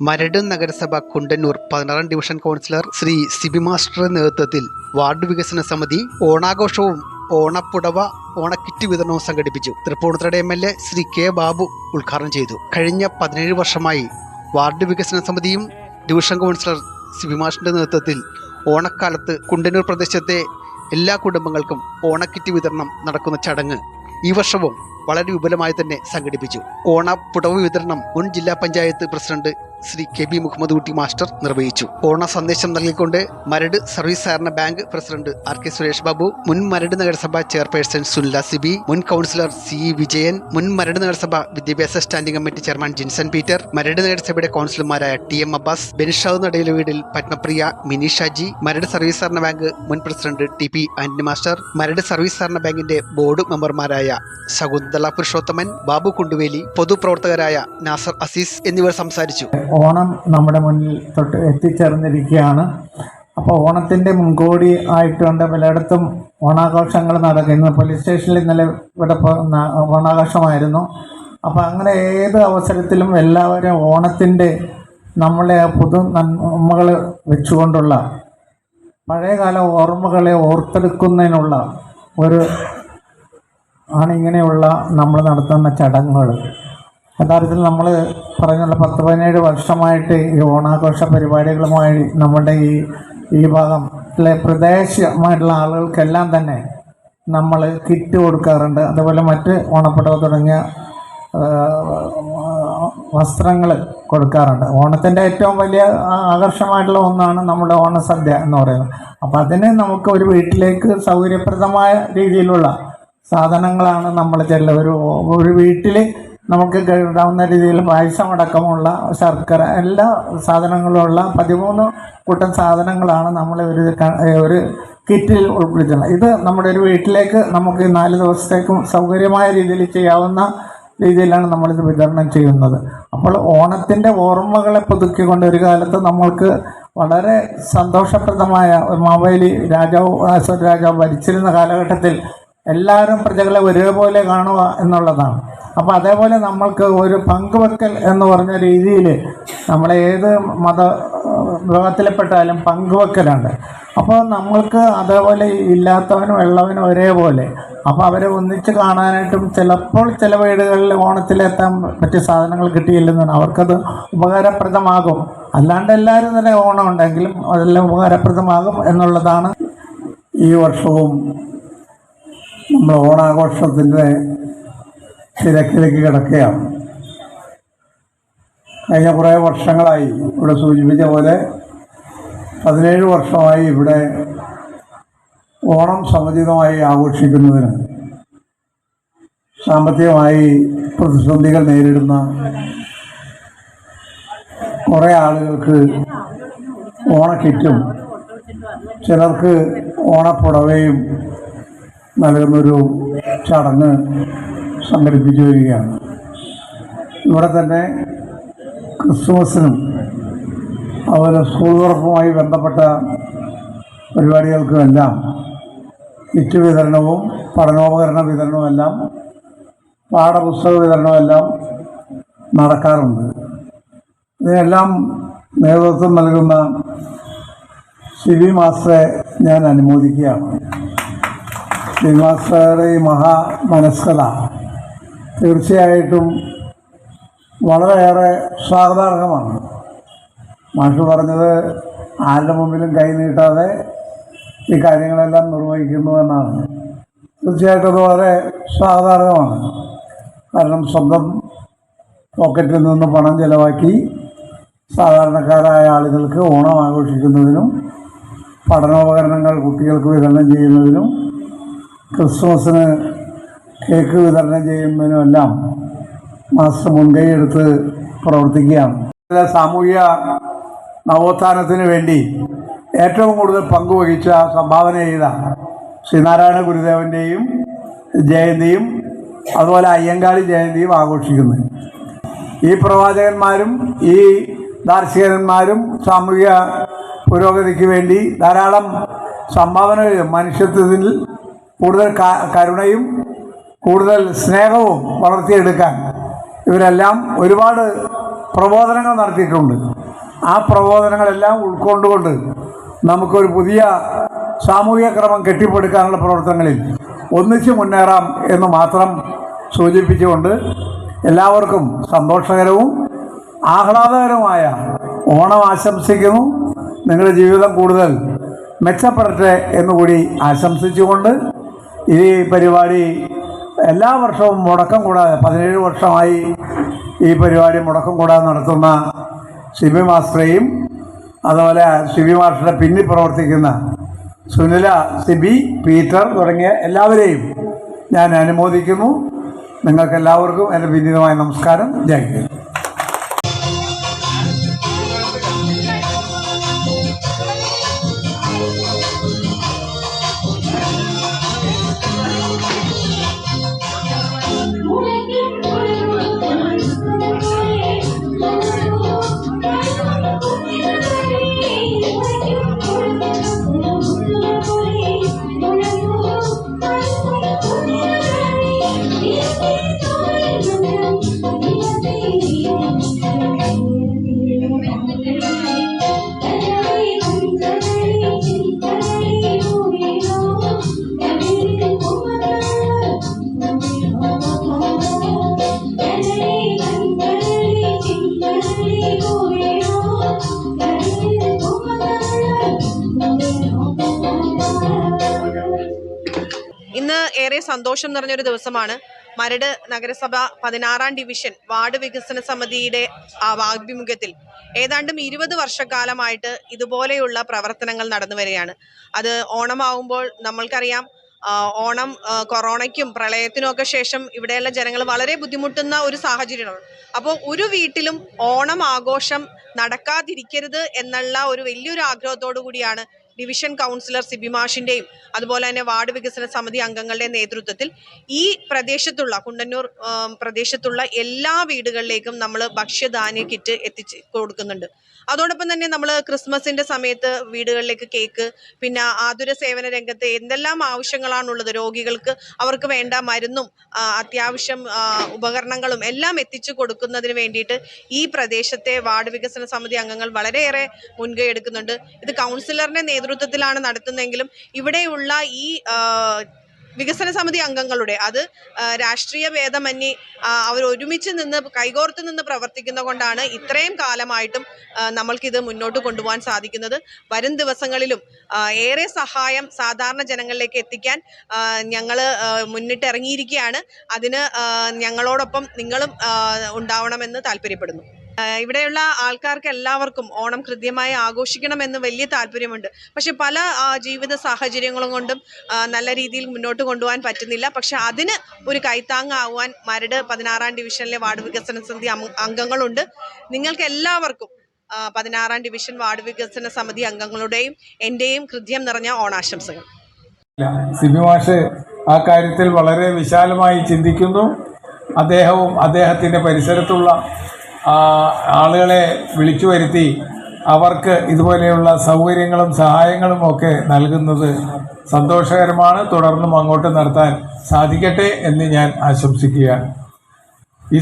മരട് നഗരസഭ കുണ്ടന്നൂർ പതിനാറാം division councillor Shri Sibi മാസ്റ്ററുടെ നേതൃത്വത്തിൽ വാർഡ് വികസന സമിതി ഓണാഘോഷവും ഓണപ്പുടവ ഓണക്കിറ്റ് വിതരണവും സംഘടിപ്പിച്ചു. തൃപ്പൂണിത്തുറയുടെ M L A Shri K Babu ഉദ്ഘാടനം ചെയ്തു. കഴിഞ്ഞ പതിനേഴ് വർഷമായി വാർഡ് വികസന സമിതിയും ഡിവിഷൻ കൗൺസിലർ സിബി മാഷിന്റെ നേതൃത്വത്തിൽ ഓണക്കാലത്ത് കുണ്ടന്നൂർ പ്രദേശത്തെ എല്ലാ കുടുംബങ്ങൾക്കും ഓണക്കിറ്റ് വിതരണം നടക്കുന്ന ചടങ്ങ് ഈ വർഷവും വളരെ വിപുലമായി തന്നെ സംഘടിപ്പിച്ചു. ഓണ പുടവ് വിതരണം മുൻ ജില്ലാ panchayat president Shri K B Muhammad Kutty master നിർവഹിച്ചു. ഓണ സന്ദേശം നൽകിക്കൊണ്ട് മരട് സർവീസ് സഹകരണ bank president R K Suresh Babu മുൻ മരട് നഗരസഭ ചെയർപേഴ്സൺ സുനില സിബി മുൻ കൗൺസിലർ സി വിജയൻ മുൻ മരട് നഗരസഭ വിദ്യാഭ്യാസ standing committee chairman Jinson Peter Maradu നഗരസഭയുടെ കൗൺസിലർമാരായ ടി എം അബ്ബാസ് ബെനിഷാദ് നടയിലെ വീടിൽ പത്മപ്രിയ മിനി ഷാജി മരട് സർവീസ് സഹകരണ ബാങ്ക് മുൻ president T P Antony master Maradu service സഹകരണ ബാങ്കിന്റെ ബോർഡ് മെമ്പർമാരായ ശകുന്തള പുരുഷോത്തമൻ ബാബു കുണ്ടുവേലി പൊതുപ്രവർത്തകരായ നാസർ അസീസ് എന്നിവർ സംസാരിച്ചു. ഓണം നമ്മുടെ മുന്നിൽ തൊട്ട് എത്തിച്ചേർന്നിരിക്കുകയാണ്. അപ്പോൾ ഓണത്തിന്റെ മുൻകോടി ആയിട്ടുണ്ട് പലയിടത്തും ഓണാഘോഷങ്ങൾ നടക്കുന്നു. പോലീസ് സ്റ്റേഷനിൽ ഇന്നലെ ഇവിടെ ഓണാഘോഷമായിരുന്നു. അപ്പോൾ അങ്ങനെ ഏത് അവസരത്തിലും എല്ലാവരും ഓണത്തിന്റെ നമ്മളെ പുതു നന്മകൾ വെച്ചുകൊണ്ടുള്ള പഴയകാല ഓർമ്മകളെ ഓർത്തെടുക്കുന്നതിനുള്ള ഒരു ആണ് ഇങ്ങനെയുള്ള നമ്മൾ നടത്തുന്ന ചടങ്ങുകൾ. യഥാർത്ഥത്തിൽ നമ്മൾ പറഞ്ഞുള്ള പത്ത് പതിനേഴ് വർഷമായിട്ട് ഈ ഓണാഘോഷ പരിപാടികളുമായി നമ്മുടെ ഈ ഈ ഭാഗത്തിലെ പ്രദേശമായിട്ടുള്ള ആളുകൾക്കെല്ലാം തന്നെ നമ്മൾ കിറ്റ് കൊടുക്കാറുണ്ട്. അതുപോലെ മറ്റ് ഓണപ്പടവ് തുടങ്ങിയ വസ്ത്രങ്ങൾ കൊടുക്കാറുണ്ട്. ഓണത്തിന്റെ ഏറ്റവും വലിയ ആകർഷമായിട്ടുള്ള ഒന്നാണ് നമ്മുടെ ഓണസദ്യ എന്ന് പറയുന്നത്. അപ്പോൾ അതിന് നമുക്ക് ഒരു വീട്ടിലേക്ക് സൗകര്യപ്രദമായ രീതിയിലുള്ള സാധനങ്ങളാണ് നമ്മൾ ചെല്ലുക ഒരു ഒരു വീട്ടിൽ നമുക്ക് കിട്ടാവുന്ന രീതിയിൽ പായസം അടക്കമുള്ള ശർക്കര എല്ലാ സാധനങ്ങളുമുള്ള പതിമൂന്ന് കൂട്ടം സാധനങ്ങളാണ് നമ്മൾ ഒരു ഒരു കിറ്റിൽ ഉൾപ്പെടുത്തുന്നത്. ഇത് നമ്മുടെ ഒരു വീട്ടിലേക്ക് നമുക്ക് നാല് ദിവസത്തേക്കും സൗകര്യമായ രീതിയിൽ ചെയ്യാവുന്ന രീതിയിലാണ് നമ്മളിത് വിതരണം ചെയ്യുന്നത്. അപ്പോൾ ഓണത്തിന്റെ ഓർമ്മകളെ പുതുക്കിക്കൊണ്ട് ഒരു കാലത്ത് നമ്മൾക്ക് വളരെ സന്തോഷപ്രദമായ മാവേലി രാജാവ് അശോക് രാജാവ് ഭരിച്ചിരുന്ന കാലഘട്ടത്തിൽ എല്ലാവരും പ്രജകളെ ഒരേപോലെ കാണുക എന്നുള്ളതാണ്. അപ്പോൾ അതേപോലെ നമ്മൾക്ക് ഒരു പങ്കുവെക്കൽ എന്ന് പറഞ്ഞ രീതിയിൽ നമ്മളെ ഏത് മത വിഭാഗത്തിൽപ്പെട്ടാലും പങ്കുവെക്കലുണ്ട്. അപ്പോൾ നമ്മൾക്ക് അതേപോലെ ഇല്ലാത്തവനും ഉള്ളവനും ഒരേപോലെ. അപ്പോൾ അവരെ ഒന്നിച്ച് കാണാനായിട്ടും ചിലപ്പോൾ ചില വീടുകളിൽ ഓണത്തിലെത്താൻ പറ്റിയ സാധനങ്ങൾ കിട്ടിയില്ലെന്നാണ്. അവർക്കത് ഉപകാരപ്രദമാകും. അല്ലാണ്ട് എല്ലാവരും തന്നെ ഓണം ഉണ്ടെങ്കിലും അതെല്ലാം ഉപകാരപ്രദമാകും എന്നുള്ളതാണ് ഈ വർഷവും നമ്മൾ ഓണാഘോഷത്തിന്റെ തിരക്കിലേക്ക് കിടക്കുകയാണ്. കഴിഞ്ഞ കുറേ വർഷങ്ങളായി ഇവിടെ സൂചിപ്പിച്ച പോലെ പതിനേഴ് വർഷമായി ഇവിടെ ഓണം സമുചിതമായി ആഘോഷിക്കുന്നതിന് സാമ്പത്തികമായി പ്രതിസന്ധികൾ നേരിടുന്ന കുറേ ആളുകൾക്ക് ഓണക്കിറ്റും ചിലർക്ക് ഓണപ്പുടവയും നൽകുന്നൊരു ചടങ്ങ് സംഘടിപ്പിച്ചു വരികയാണ് ഇവിടെ തന്നെ ക്രിസ്മസിനും അതുപോലെ സ്കൂൾ തുറപ്പുമായി ബന്ധപ്പെട്ട പരിപാടികൾക്കുമെല്ലാം കിറ്റ് വിതരണവും പഠനോപകരണ വിതരണവും എല്ലാം പാഠപുസ്തക വിതരണവും എല്ലാം നടക്കാറുണ്ട്. ഇതിനെല്ലാം നേതൃത്വം നൽകുന്ന സിവി മാസ്റ്ററെ ഞാൻ അനുമോദിക്കുകയാണ്. സിവി മാസ്റ്ററുടെ ഈ മഹാ മനസ്കത തീർച്ചയായിട്ടും വളരെയേറെ സ്വാഗതാർഹമാണ്. മാഷ് പറഞ്ഞത് ആരുടെ മുമ്പിലും കൈ നീട്ടാതെ ഈ കാര്യങ്ങളെല്ലാം നിർവഹിക്കുന്നു എന്നാണ്. തീർച്ചയായിട്ടും അത് വളരെ സ്വാഗതാർഹമാണ്. കാരണം സ്വന്തം പോക്കറ്റിൽ നിന്ന് പണം ചെലവാക്കി സാധാരണക്കാരായ ആളുകൾക്ക് ഓണം ആഘോഷിക്കുന്നതിനും പഠനോപകരണങ്ങൾ കുട്ടികൾക്ക് വിതരണം ചെയ്യുന്നതിനും ക്രിസ്മസിന് കേക്ക് വിതരണം ചെയ്യുന്നതിനും എല്ലാം മാസ്റ്റർ മുൻകൈ എടുത്ത് പ്രവർത്തിക്കുകയാണ് സാമൂഹ്യ നവോത്ഥാനത്തിന് വേണ്ടി ഏറ്റവും കൂടുതൽ പങ്കുവഹിച്ച സംഭാവന ചെയ്ത ശ്രീനാരായണ ഗുരുദേവന്റെയും ജയന്തിയും അതുപോലെ അയ്യങ്കാളി ജയന്തിയും ആഘോഷിക്കുന്നു. ഈ പ്രവാചകന്മാരും ഈ ദാർശനികന്മാരും സാമൂഹിക പുരോഗതിക്ക് വേണ്ടി ധാരാളം സംഭാവനകൾ മനുഷ്യത്വത്തിൽ കൂടുതൽ കരുണയും കൂടുതൽ സ്നേഹവും വളർത്തിയെടുക്കാൻ ഇവരെല്ലാം ഒരുപാട് പ്രബോധനങ്ങൾ നടത്തിയിട്ടുണ്ട്. ആ പ്രബോധനങ്ങളെല്ലാം ഉൾക്കൊണ്ടുകൊണ്ട് നമുക്കൊരു പുതിയ സാമൂഹിക ക്രമം കെട്ടിപ്പടുക്കാനുള്ള പ്രവർത്തനങ്ങളിൽ ഒന്നിച്ച് മുന്നേറാം എന്ന് മാത്രം സൂചിപ്പിച്ചുകൊണ്ട് എല്ലാവർക്കും സന്തോഷകരവും ആഹ്ലാദകരവുമായ ഓണം ആശംസിക്കുന്നു. നിങ്ങളുടെ ജീവിതം കൂടുതൽ മെച്ചപ്പെടട്ടെ എന്നുകൂടി ആശംസിച്ചുകൊണ്ട് ഈ പരിപാടി എല്ലാ വർഷവും മുടക്കം കൂടാതെ പതിനേഴ് വർഷമായി ഈ പരിപാടി മുടക്കം കൂടാതെ നടത്തുന്ന സിബി മാസ്റ്ററെയും അതുപോലെ സിബി മാസ്റ്ററുടെ പിന്നിൽ പ്രവർത്തിക്കുന്ന സുനില സിബി പീറ്റർ തുടങ്ങിയ എല്ലാവരെയും ഞാൻ അനുമോദിക്കുന്നു. നിങ്ങൾക്കെല്ലാവർക്കും എന്റെ വിനീതമായ നമസ്കാരം. ജയ് സന്തോഷം നിറഞ്ഞൊരു ദിവസമാണ്. മരട് നഗരസഭ പതിനാറാം ഡിവിഷൻ വാർഡ് വികസന സമിതിയുടെ ആഭിമുഖ്യത്തിൽ ഏതാണ്ടും ഇരുപത് വർഷക്കാലമായിട്ട് ഇതുപോലെയുള്ള പ്രവർത്തനങ്ങൾ നടന്നു വരികയാണ്. അത് ഓണമാവുമ്പോൾ നമ്മൾക്കറിയാം ഓണം കൊറോണയ്ക്കും പ്രളയത്തിനും ഒക്കെ ശേഷം ഇവിടെയുള്ള ജനങ്ങൾ വളരെ ബുദ്ധിമുട്ടുന്ന ഒരു സാഹചര്യമാണ്. അപ്പോൾ ഒരു വീട്ടിലും ഓണം ആഘോഷം നടക്കാതിരിക്കരുത് എന്നുള്ള ഒരു വലിയൊരു ആഗ്രഹത്തോടു കൂടിയാണ് ഡിവിഷൻ കൗൺസിലർ സിബിമാഷിന്റെയും അതുപോലെ തന്നെ വാർഡ് വികസന സമിതി അംഗങ്ങളുടെ നേതൃത്വത്തിൽ ഈ പ്രദേശത്തുള്ള കുണ്ടന്നൂർ പ്രദേശത്തുള്ള എല്ലാ വീടുകളിലേക്കും നമ്മൾ ഭക്ഷ്യധാന്യ കിറ്റ് എത്തിച്ച് കൊടുക്കുന്നുണ്ട്. അതോടൊപ്പം തന്നെ നമ്മൾ ക്രിസ്മസിന്റെ സമയത്ത് വീടുകളിലേക്ക് കേക്ക് പിന്നെ ആതുര സേവന രംഗത്ത് എന്തെല്ലാം ആവശ്യങ്ങളാണുള്ളത് രോഗികൾക്ക് അവർക്ക് വേണ്ട മരുന്നും അത്യാവശ്യം ഉപകരണങ്ങളും എല്ലാം എത്തിച്ചു കൊടുക്കുന്നതിന് വേണ്ടിയിട്ട് ഈ പ്രദേശത്തെ വാർഡ് വികസന സമിതി അംഗങ്ങൾ വളരെയേറെ മുൻകൈ എടുക്കുന്നുണ്ട്. ഇത് കൗൺസിലറിന്റെ നേതൃത്വത്തിലാണ് നടത്തുന്നതെങ്കിലും ഇവിടെയുള്ള ഈ വികസന സമിതി അംഗങ്ങളുടെ അത് രാഷ്ട്രീയ ഭേദമന്യേ അവർ ഒരുമിച്ച് നിന്ന് കൈകോർത്ത് നിന്ന് പ്രവർത്തിക്കുന്ന കൊണ്ടാണ് ഇത്രയും കാലമായിട്ടും നമ്മൾക്കിത് മുന്നോട്ട് കൊണ്ടുപോകാൻ സാധിക്കുന്നത്. വരും ദിവസങ്ങളിലും ഏറെ സഹായം സാധാരണ ജനങ്ങളിലേക്ക് എത്തിക്കാൻ ഞങ്ങൾ മുന്നിട്ടിറങ്ങിയിരിക്കുകയാണ്. അതിന് ഞങ്ങളോടൊപ്പം നിങ്ങളും ഉണ്ടാവണമെന്ന് താല്പര്യപ്പെടുന്നു. ഇവിടെയുള്ള ആൾക്കാർക്ക് എല്ലാവർക്കും ഓണം കൃത്യമായി ആഘോഷിക്കണമെന്ന് വലിയ താല്പര്യമുണ്ട്. പക്ഷെ പല ജീവിത സാഹചര്യങ്ങളും കൊണ്ടും നല്ല രീതിയിൽ മുന്നോട്ട് കൊണ്ടുപോകാൻ പറ്റുന്നില്ല. പക്ഷെ അതിന് ഒരു കൈത്താങ്ങാവാൻ മരട് പതിനാറാം ഡിവിഷനിലെ വാർഡ് വികസന സമിതി അംഗ- അംഗങ്ങളുണ്ട്. നിങ്ങൾക്ക് എല്ലാവർക്കും പതിനാറാം ഡിവിഷൻ വാർഡ് വികസന സമിതി അംഗങ്ങളുടെയും എന്റെയും കൃത്യം നിറഞ്ഞ ഓണാശംസകൾ. സിബി ആ കാര്യത്തിൽ വളരെ വിശാലമായി ചിന്തിക്കുന്നു. അദ്ദേഹവും അദ്ദേഹത്തിന്റെ പരിസരത്തുള്ള ആളുകളെ വിളിച്ചു വരുത്തി അവർക്ക് ഇതുപോലെയുള്ള സൗകര്യങ്ങളും സഹായങ്ങളും ഒക്കെ നൽകുന്നത് സന്തോഷകരമാണ്. തുടർന്നും അങ്ങോട്ട് നടത്താൻ സാധിക്കട്ടെ എന്ന് ഞാൻ ആശംസിക്കുകയാണ്. ഈ